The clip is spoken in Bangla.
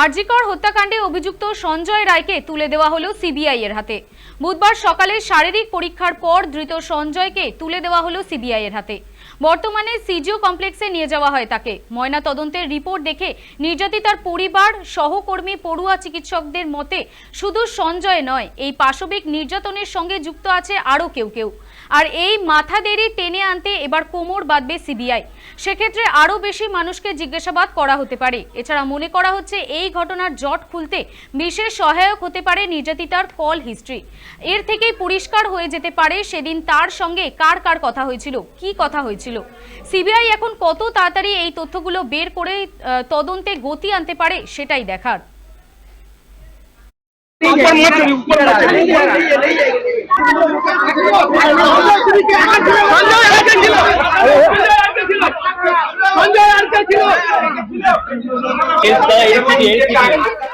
আরজিকর হত্যাকাণ্ডে অভিযুক্ত সঞ্জয় রায়কে তুলে দেওয়া হলো সিবিআই এর হাতে। বুধবার সকালে শারীরিক পরীক্ষার পর ধৃত সঞ্জয়কে তুলে দেওয়া হলো সিবিআই এর হাতে। বর্তমানে সিজিও কমপ্লেক্সে নিয়ে যাওয়া হয় তাকে। ময়না তদন্তের রিপোর্ট দেখে নির্যাতিতার পরিবার, সহকর্মী, পড়ুয়া চিকিৎসকদের মতে শুধু সঞ্জয় নয়, এই পাশবিক নির্যাতনের সঙ্গে যুক্ত আছে আরও কেউ কেউ। আর এই মাথা দেরি টেনে আনতে এবার কোমর বাঁধবে সিবিআই। সেক্ষেত্রে আরও বেশি মানুষকে জিজ্ঞাসাবাদ করা হতে পারে। এছাড়া মনে করা হচ্ছে এই ঘটনার জট খুলতে বিশেষ সহায়ক হতে পারে নির্যাতিতার কল হিস্ট্রি এর থেকেই পরিষ্কার হয়ে যেতে পারে সেদিন তার সঙ্গে কার কার কথা হয়েছিল কি কথা হয়েছিল সিবিআই এখন কত তাড়াতাড়ি এই তথ্যগুলো বের করে আহ, তদন্তে গতি আনতে পারে সেটাই দেখার ऊपर इसका एक